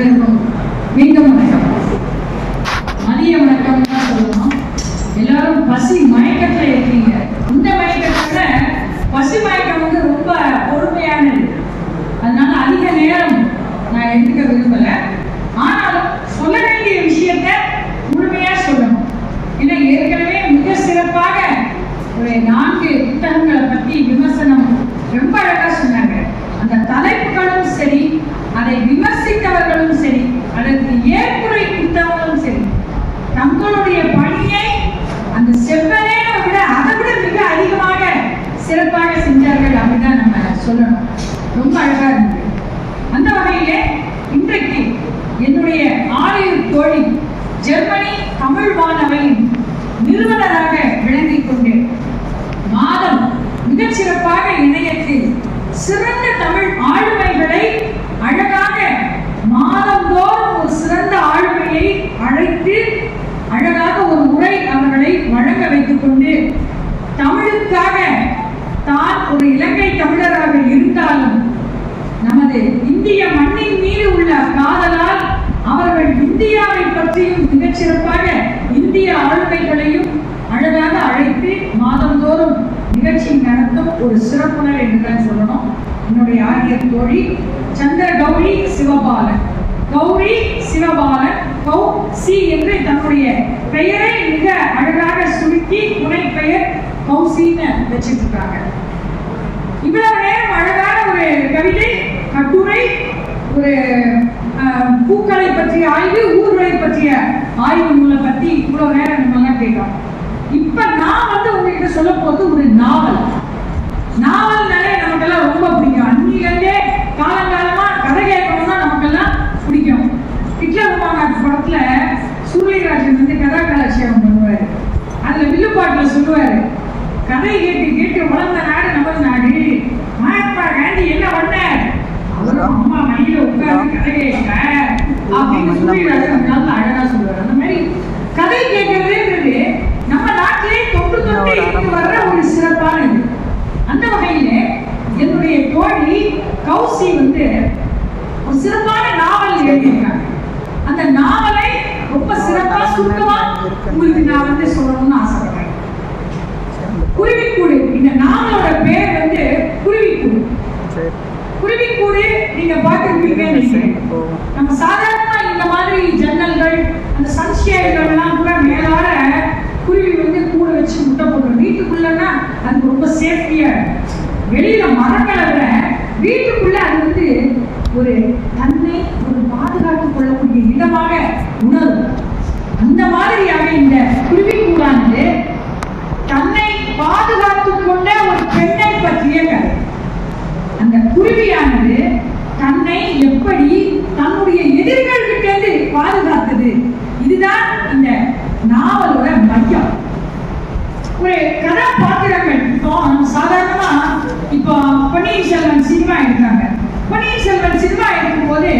அனைவருக்கும் மீண்டும் வணக்கம். மதிய வணக்கம் தான் சொல்லணும். எல்லாரும் பசி மயக்கத்துல இருக்கீங்க. இந்த மயக்கத்துல பசி மயக்கம் வந்து ரொம்ப பொறுமையானது. அதனால அதிக நேரம் நான் எடுத்துக்க விரும்பல. ஆனாலும் சொல்ல வேண்டிய விஷயத்த முழுமையா சொல்லணும். ஏன்னா ஏற்கனவே மிக சிறப்பாக ஒரு நான்கு புத்தகங்களை பத்தி விமர்சனம் ரொம்ப அழகா சொல்லணும். ரொம்ப அழகா இருந்தது. அந்த வகையிலே இன்றைக்கு என்னுடைய ஆலயர் தோழி ஜெர்மனி தமிழ் வானவையின் நிறுவனராக விளங்கிக் கொண்டேன். மாதம் மிகச் சிறப்பாக இணையத்தில் சிறந்த தமிழ் ஆளுமைகளை அழகாக மாதந்தோறும் ஒரு சிறந்த ஆளுமையை அழைத்து அழகாக ஒரு முறை அவர்களை வழங்க வைத்துக் கொண்டு தமிழுக்காக தான் ஒரு இலங்கை தமிழராக இருந்தாலும் நமது இந்திய மண்ணின் மீது உள்ள காதலால் அவர்கள் இந்தியாவை பற்றியும் மிகச்சிறப்பாக இந்திய ஆளுமைகளையும் அழகாக அழைத்து மாதந்தோறும் நிகழ்ச்சி நடத்தும் ஒரு சிறப்புணர் என்றுதான் சொல்லணும். என்னுடைய ஆரியர் தோழி சந்திர கௌரி சிவபாலன். கௌரி சிவபாலன் கௌ சி என்று தன்னுடைய பெயரை மிக அழகாக சுருக்கி துணை பெயர் கௌசின்னு வச்சிட்டு இருக்காங்க இவ்வளவு நேரம் அழகான ஒரு கவிதை கட்டுரை ஒரு பூக்களை பற்றிய ஆய்வு ஊர்களை பற்றிய ஆய்வு நூலை பத்தி இவ்வளவு நேரம் நம்ம கேட்டோம் இப்ப நான் வந்து உங்ககிட்ட சொல்ல போது ஒரு நாவல். நாவல்னாலே நமக்கெல்லாம் ரொம்ப பிடிக்கும். அன்னிலிருந்தே காலங்காலமா கதை கேட்கணும்னா நமக்கெல்லாம் பிடிக்கும். ஹிட்லர் உமாநாத் படத்துல சூரியராஜன் வந்து கதா கலாட்சியம் பண்ணுவாரு. அதுல வில்லுப்பாட்டுல சொல்லுவாரு கதை கேட்டு கேட்டு வளர்ந்த நாடு நமது நாடு மகாத்மா காந்தி என்ன பண்ணார் அவரு அம்மா மடியில உட்கார்ந்து கதை கேட்க அப்படின்னு சூரியராஜன் நல்ல அழகா சொல்லுவாரு அந்த மாதிரி கதை கேட்கறதுன்றது நம்ம நாட்டிலே தொன்று தொட்டு வர்ற ஒரு சிறப்பான இது. அந்த வகையில என்னுடைய தோழி கௌசி வந்து ஒரு சிறப்பான நாவல் எழுதியிருக்காங்க. அந்த நாவலை ரொம்ப சிறப்பா சுருக்கமா உங்களுக்கு நான் வந்து சொல்லணும்னு ஆசைப்படுறேன். குருவிக்கூடு. இந்த நாவலோட பேர் வந்து குருவிக்கூடு. நீங்க பார்த்துருப்பீங்கன்னு நினைக்கிறேன் நம்ம சாதாரணமா இந்த மாதிரி ஜன்னல்கள் அந்த சன்ஷேடுகள் எல்லாம் கூட மேலால குருவி வந்து கூடு வச்சு முட்டை போடும் வீட்டுக்குள்ளன்னா அது ரொம்ப சேஃப்டியா வெளியில மரங்களை விட வீட்டுக்குள்ள அது வந்து ஒரு தன்னை ஒரு பாதுகாத்துக் கொள்ளக்கூடிய இடமாக உணரும். அந்த மாதிரியாக இந்த குருவி கூடானது தன்னை பாதுகாத்துக் கொண்ட ஒரு பெண்ணை பற்றிய கதை அந்த குருவியானது தன்னை எப்படி தன்னுடைய எதிரிகள் கிட்டேந்து பாதுகாத்தது இதுதான் இந்த நாவலோட மையம் ஒரு கதாபாத்திரங்கள். இப்போ சாதாரணமா இப்போ பொன்னியின் செல்வன் சினிமா எடுக்கிறாங்க. பொன்னியின் செல்வன் சினிமா எடுக்கும் போது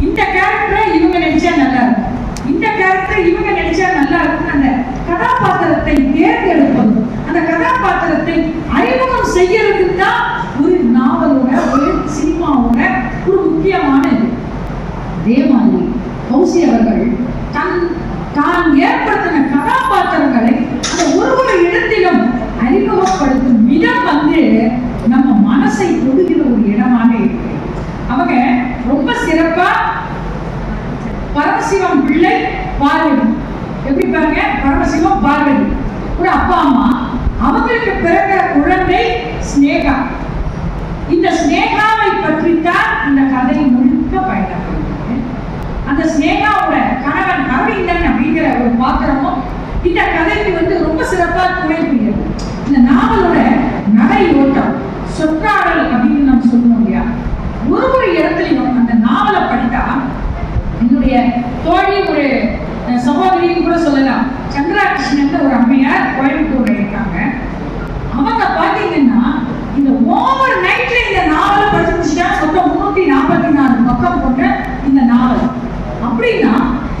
இந்த கேரக்டரை இவங்க நடிச்சா நல்லா இருக்கும். இந்த கேரக்டர் இவங்க நடிச்சா நல்லா இருக்கும் அந்த கதாபாத்திரத்தை தேர்ந்தெடுப்பது. அந்த கதாபாத்திரத்தை அறிமுகம் செய்யறதுக்கு தான் ஒரு நாவலோட ஒரு சினிமாவோட ஒரு முக்கியமான இது. அதே மாதிரி கௌசி அவர்கள் தன் தான் ஏற்படுத்தின கதாபாத்திரங்களை அந்த ஒரு ஒரு இடத்திலும் அறிமுகப்படுத்தும் விதம் வந்து நம்ம மனசை தொடுகிற ஒரு இடமாக இருக்கு அவங்க ரொம்ப சிறப்பா பரமசிவம் பிள்ளை பார்வதி எப்படி பாருங்க பரமசிவம் பார்வதி ஒரு அப்பா அம்மா அவங்களுக்கு பிறந்த குழந்தை ஸ்னேகா இந்த ஸ்னேகாவை பற்றித்தான் இந்த கதை முழுக்க பயணப்படுகிறது அந்த ஸ்னேகாவோட கணவன் அரவிந்தன் அப்படிங்கிற ஒரு பாத்திரமும் இந்த கதைக்கு வந்து ரொம்ப சிறப்பா துணை புரியுது இந்த நாவலோட நடை ஓட்டம் சொற்றாடல் அப்படின்னு நம்ம சொல்லுவோம் இல்லையா ஒரு ஒரு இடத்துலையும் அந்த நாவலை படித்தா என்னுடைய தோழி ஒரு அஹ், சகோதரின்னு கூட சொல்லலாம் சந்திரா கிருஷ்ணன் ஒரு அம்மையார் கோயம்புத்தூர்ல இருக்காங்க அவங்க பாத்தீங்கன்னா இந்த ஓவர் நைட்ல இந்த நாவலை படிச்சு முடிச்சா மொத்தம் முன்னூத்தி நாற்பத்தி நாலு பக்கம் கொண்ட இந்த நாவல் அப்படின்னா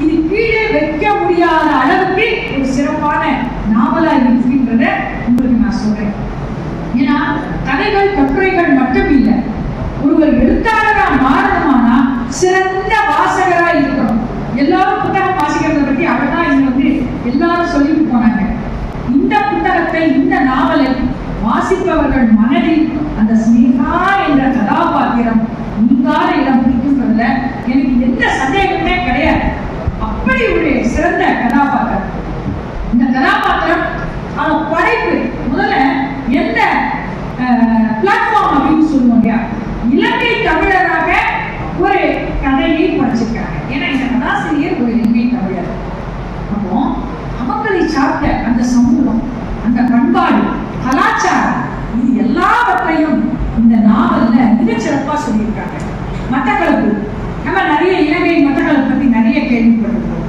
இது கீழே வைக்க முடியாத அளவுக்கு ஒரு சிறப்பான நாவலா இருக்குன்றத உங்களுக்கு நான் சொல்றேன் ஏன்னா கதைகள் கட்டுரைகள் மட்டும் இல்லை ஒருவர் எழுத்தாளரா மாறணுமானா சிறந்த வாசனை வாசிப்பவர்கள் மனதில் அந்த ஸ்னேகா என்ற கதாபாத்திரம் நீங்காத இடம் பிடிக்குன்றதுல எனக்கு எந்த சந்தேகமே கிடையாது அப்படி ஒரு சிறந்த கதாபாத்திரம் இந்த கதாபாத்திரம் அவன் படைப்பு முதல்ல எந்த பிளாட்ஃபார்ம் அப்படின்னு சொல்லுவோம் இல்லையா இலங்கை தமிழராக ஒரு கதையை படிச்சிருக்காங்க ஏன்னா இந்த கதாசிரியர் ஒரு இலங்கை தமிழர் அப்போ அவங்களை சார்ந்த அந்த சமூகம் அந்த பண்பாடு கலாச்சாரம் இது எல்லாவற்றையும் இந்த நாவல்ல மிகச் சிறப்பா சொல்லியிருக்காங்க மட்டக்களப்பு நம்ம நிறைய இலங்கை மட்டக்களப்பு பத்தி நிறைய கேள்விப்பட்டிருக்கோம்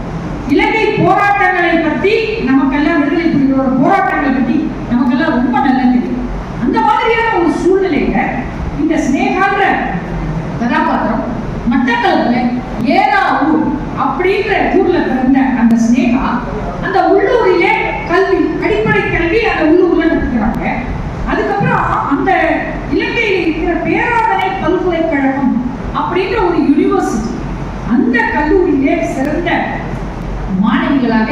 இலங்கை போராட்டங்களை பத்தி நமக்கெல்லாம் விடுதலை புலிகளோட போராட்டங்களை பத்தி நமக்கெல்லாம் ரொம்ப நல்லா தெரியும் அந்த மாதிரியான ஒரு சூழ்நிலையில இந்த ஸ்னேகான்ற கதாபாத்திரம் மட்டக்களப்புல ஏரா ஊர் அப்படின்ற ஊர்ல பிறந்த அந்த ஸ்னேகா அந்த உள்ளூரிலே கல்வி அடிப்படை கல்வி அந்த உள்ளூர்ல நடத்துகிறாங்க அதுக்கப்புறம் அந்த இலங்கையில் இருக்கிற பேராதனை பல்கலைக்கழகம் அப்படின்ற ஒரு யூனிவர்சிட்டி அந்த கல்லூரியிலே சிறந்த மாணவிகளாக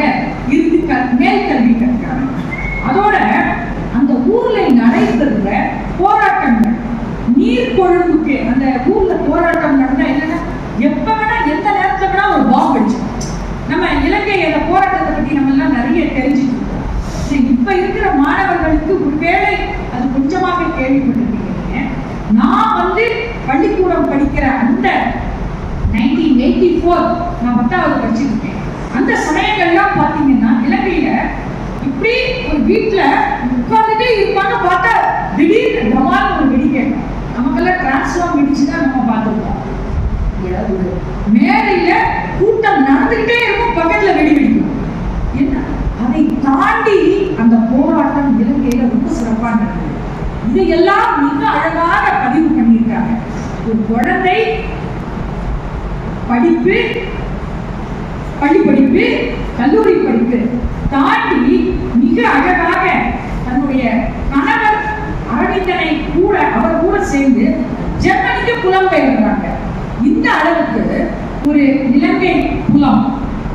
இருந்து கல் மேல் கல்வி கற்கிறாங்க அதோட அந்த ஊர்ல நடைபெறுகிற போராட்டங்கள் நீர் அந்த ஊர்ல போராட்டம் நடந்தா என்னன்னா எப்ப வேணா எந்த நேரத்துல வேணா ஒரு பாம்பு அடிச்சு. நம்ம இலங்கை அந்த போராட்டத்தை பத்தி நம்ம எல்லாம் நிறைய தெரிஞ்சுட்டு சரி, இப்ப இருக்கிற மாணவர்களுக்கு ஒருவேளை அது கொஞ்சமாக கேள்விப்பட்டிருக்கீங்க. நான் வந்து பள்ளிக்கூடம் படிக்கிற அந்த நைன்டீன் எயிட்டி ஃபோர் நான் பத்தாவது படிச்சிருக்கேன். அந்த சமயங்கள்லாம் பார்த்தீங்கன்னா இலங்கையில இப்படி ஒரு வீட்டுல உட்கார்ந்துட்டே இருப்பாங்க பார்த்தா திடீர்னு ஒரு வெடி கேட்கும். நமக்கெல்லாம் டிரான்ஸ்ஃபார்ம் இடிச்சு தான் நம்ம பார்த்துருக்கோம். ஏதாவது ஒரு மேடையில கூட்டம் நடந்துகிட்டே இருக்கும் பக்கத்துல வெடி வெடிக்கும். என்ன? அதை தாண்டி அந்த போராட்டம் இலங்கையில ரொம்ப சிறப்பாக நடந்தது. இதையெல்லாம் மிக அழகாக பதிவு பண்ணியிருக்காங்க. ஒரு குழந்தை படிப்பு பள்ளி படிப்பு கல்லூரி படிப்பு தாண்டி மிக அழகாக தன்னுடைய கணவர் அரவிந்தனை கூட அவர் கூட சேர்ந்து ஜெர்மனிக்கு புலம்பெயர்கிறாங்க இந்த அளவுக்கு ஒரு இலங்கை புலம்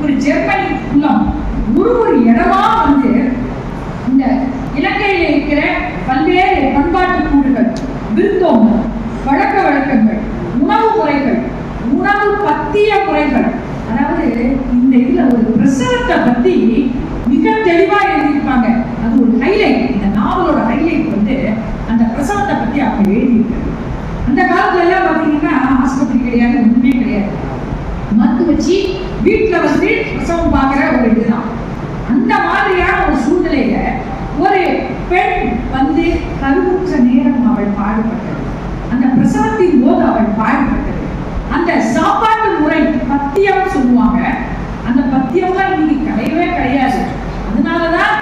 ஒரு ஜெர்மனி புலம் ஒரு ஒரு இடமா வந்து இந்த இலங்கையில் இருக்கிற பல்வேறு பண்பாட்டு கூறுகள் வழக்க பழக்க வழக்கங்கள் உணவு முறைகள் உணவு பத்திய முறைகள். அதாவது இந்த இதுல ஒரு பிரசவத்தை பத்தி மிக தெளிவா எழுதியிருப்பாங்க. அது ஒரு ஹைலைட் இந்த நாவலோட ஹைலைட் வந்து அந்த பிரசவத்தை பத்தி அவங்க எழுதியிருக்காங்க. அந்த காலத்துல எல்லாம் பாத்தீங்கன்னா ஆஸ்பத்திரி கிடையாது ஒண்ணுமே கிடையாது. மருந்து வச்சு வீட்டுல வந்து பிரசவம் பாக்குற ஒரு இதுதான். அந்த மாதிரியான ஒரு சூழ்நிலையில ஒரு பெண் வந்து கருவுற்ற நேரம் அவள் பாடுபட்டது. அந்த பிரசவத்தின் போது அவள் பாடுபட்டது. அந்த சாப்பாட்டு முறை பத்தியம் சொல்லுவாங்க. அந்த பத்தியம்லாம் இன்னைக்கு கிடையவே கிடையாது. அதனாலதான்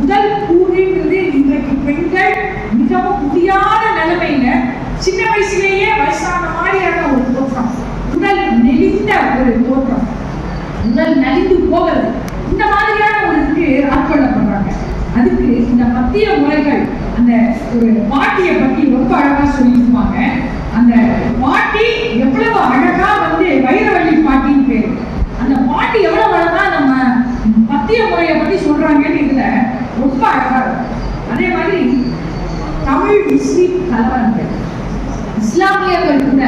முதல் கூறுன்றது இன்றைக்கு பெண்கள் மிகவும் முடியாத நிலைமையில சின்ன வயசுலேயே வயசான மாதிரியான ஒரு தோற்றம். உடல் நெளிந்த ஒரு தோற்றம். உடல் நலிந்து போகிறது. இந்த மாதிரியான ஒரு இதுக்கு ஆட்கொள்ளப்படுறாங்க. அதுக்கு இந்த பத்திய முறைகள் அந்த ஒரு பாட்டியை பத்தி ரொம்ப அழகா சொல்லியிருப்பாங்க அந்த பாட்டி எவ்வளவு அழகா வந்து வைரவள்ளி பாட்டின்னு பேரு அந்த பாட்டி எவ்வளவு அழகா நம்ம பத்திய முறையை பத்தி சொல்றாங்கன்னு இதுல ரொம்ப அழகா இருக்கும் அதே மாதிரி தமிழ் முஸ்லிம் கலவரங்கள். இஸ்லாமியர்கள் கூட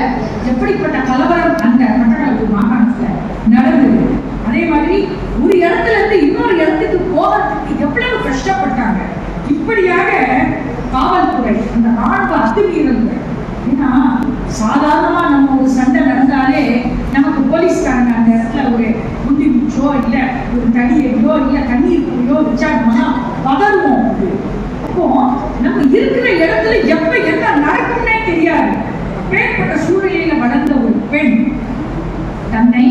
எப்படிப்பட்ட கலவரம் அந்த மட்டக்களப்பு மாகாணத்துல நடந்தது? அதே மாதிரி ஒரு இடத்துல இருந்து இன்னொரு இடத்துக்கு போகிறதுக்கு எவ்வளவு கஷ்டப்பட்டாங்க? இப்படியாக காவல்துறை அந்த ராணுவ அத்துமீறல்கள். ஏன்னா சாதாரணமா நம்ம ஒரு சண்டை நடந்தாலே நமக்கு போலீஸ்காரங்க அந்த இடத்துல ஒரு குண்டி குச்சோ இல்ல ஒரு தடியோ இல்ல தண்ணீர் குடியோ வச்சாங்கன்னா பதறுவோம். அப்போ நம்ம இருக்கிற இடத்துல எப்ப என்ன நடக்கும்னே தெரியாது. அப்பேற்பட்ட சூழ்நிலையில வளர்ந்த ஒரு பெண் தன்னை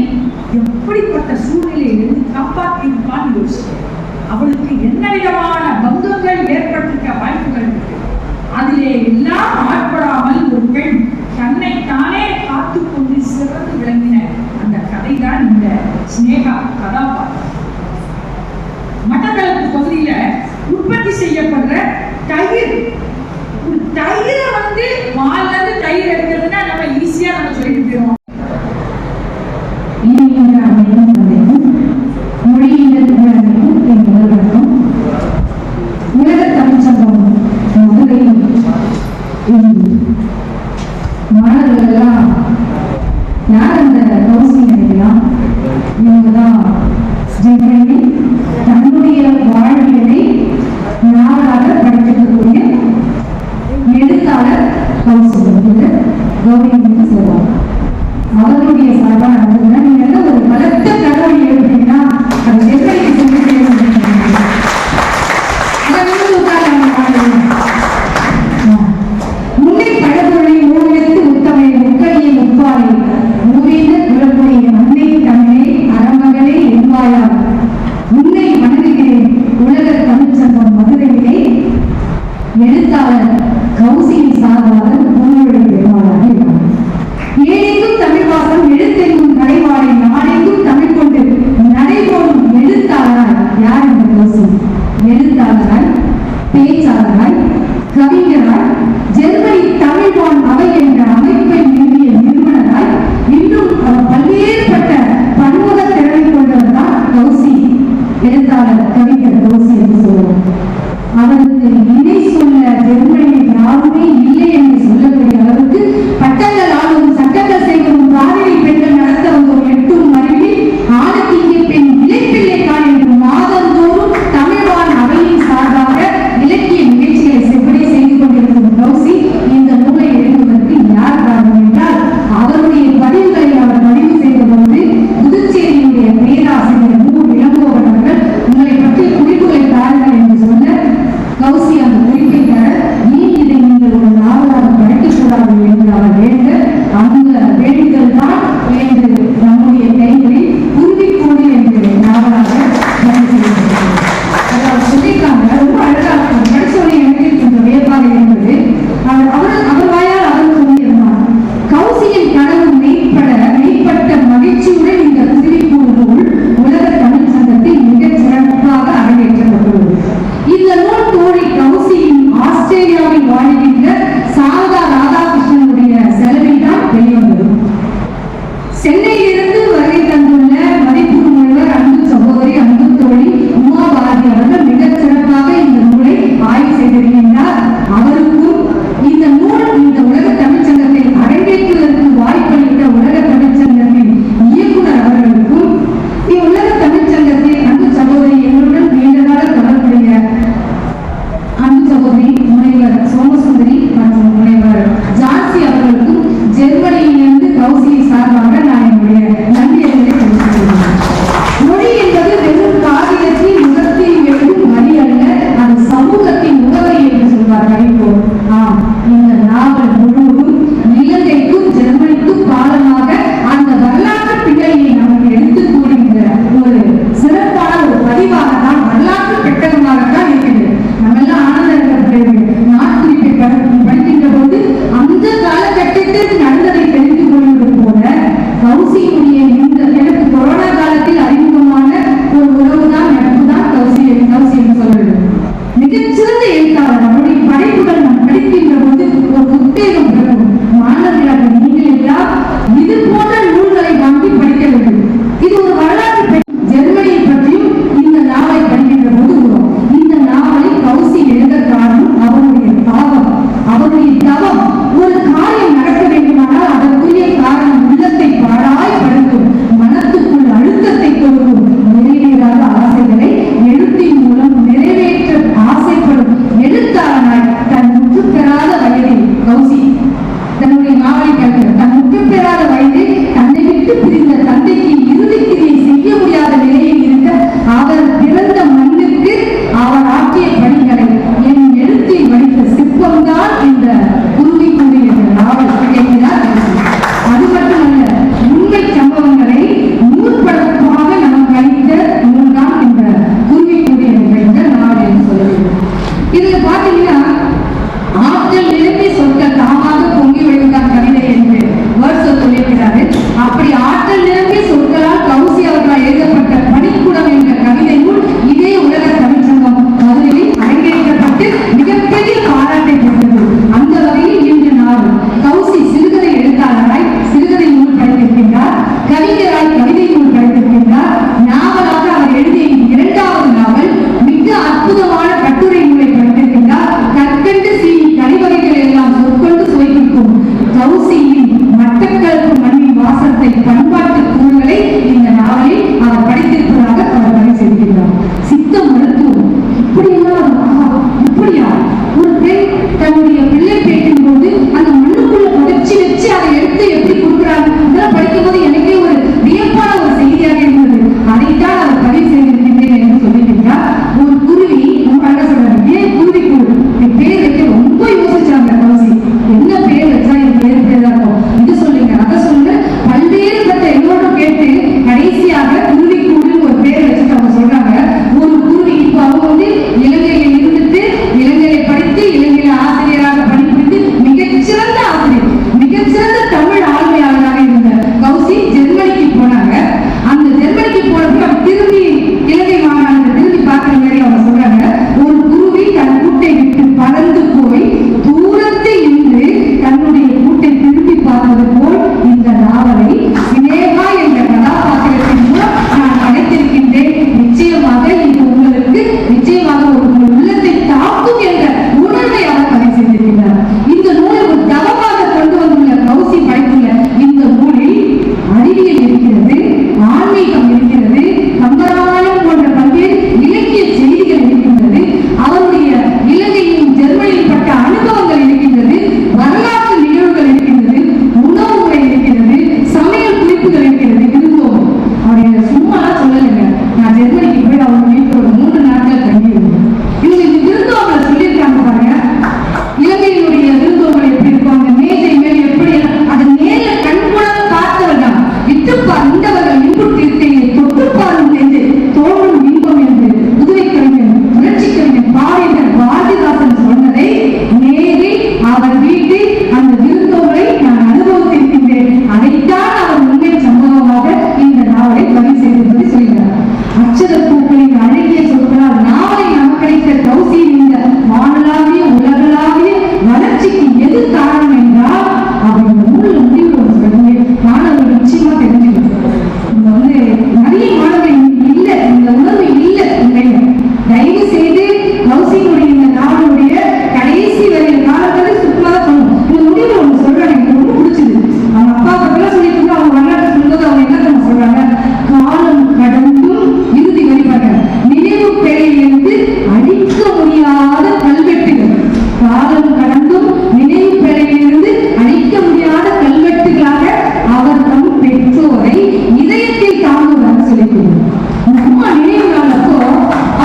எப்படிப்பட்ட சூழ்நிலையிலிருந்து காப்பாற்றியிருப்பான்னு யோசிக்கிறேன் அவளுக்கு என்ன விதமான பங்கங்கள் ஏற்பட்டிருக்க வாய்ப்புகள் இருக்கு. அதிலே எல்லாம் ஆட்படாமல் ஒரு பெண் தன்னை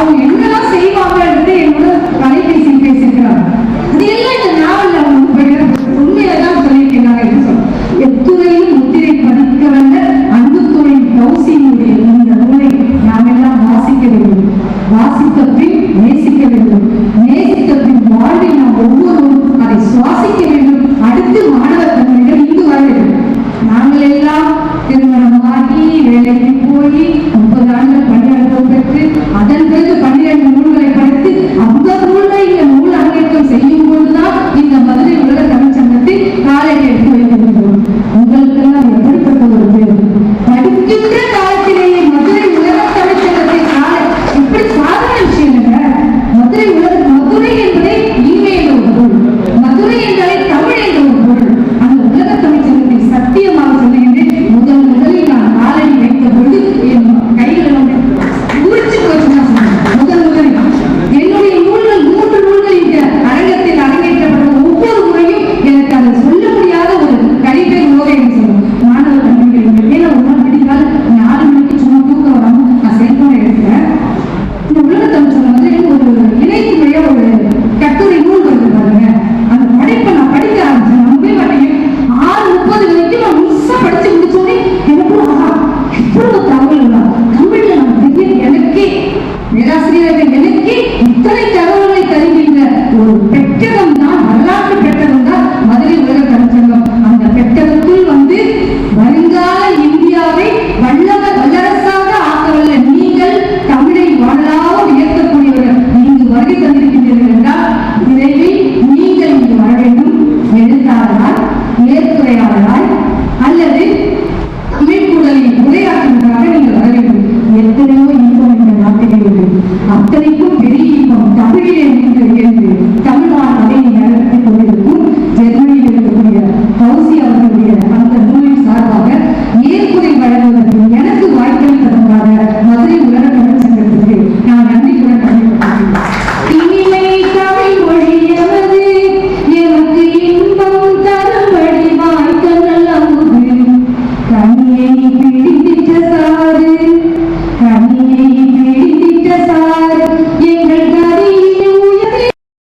அவங்க என்னெல்லாம் செய்வாங்க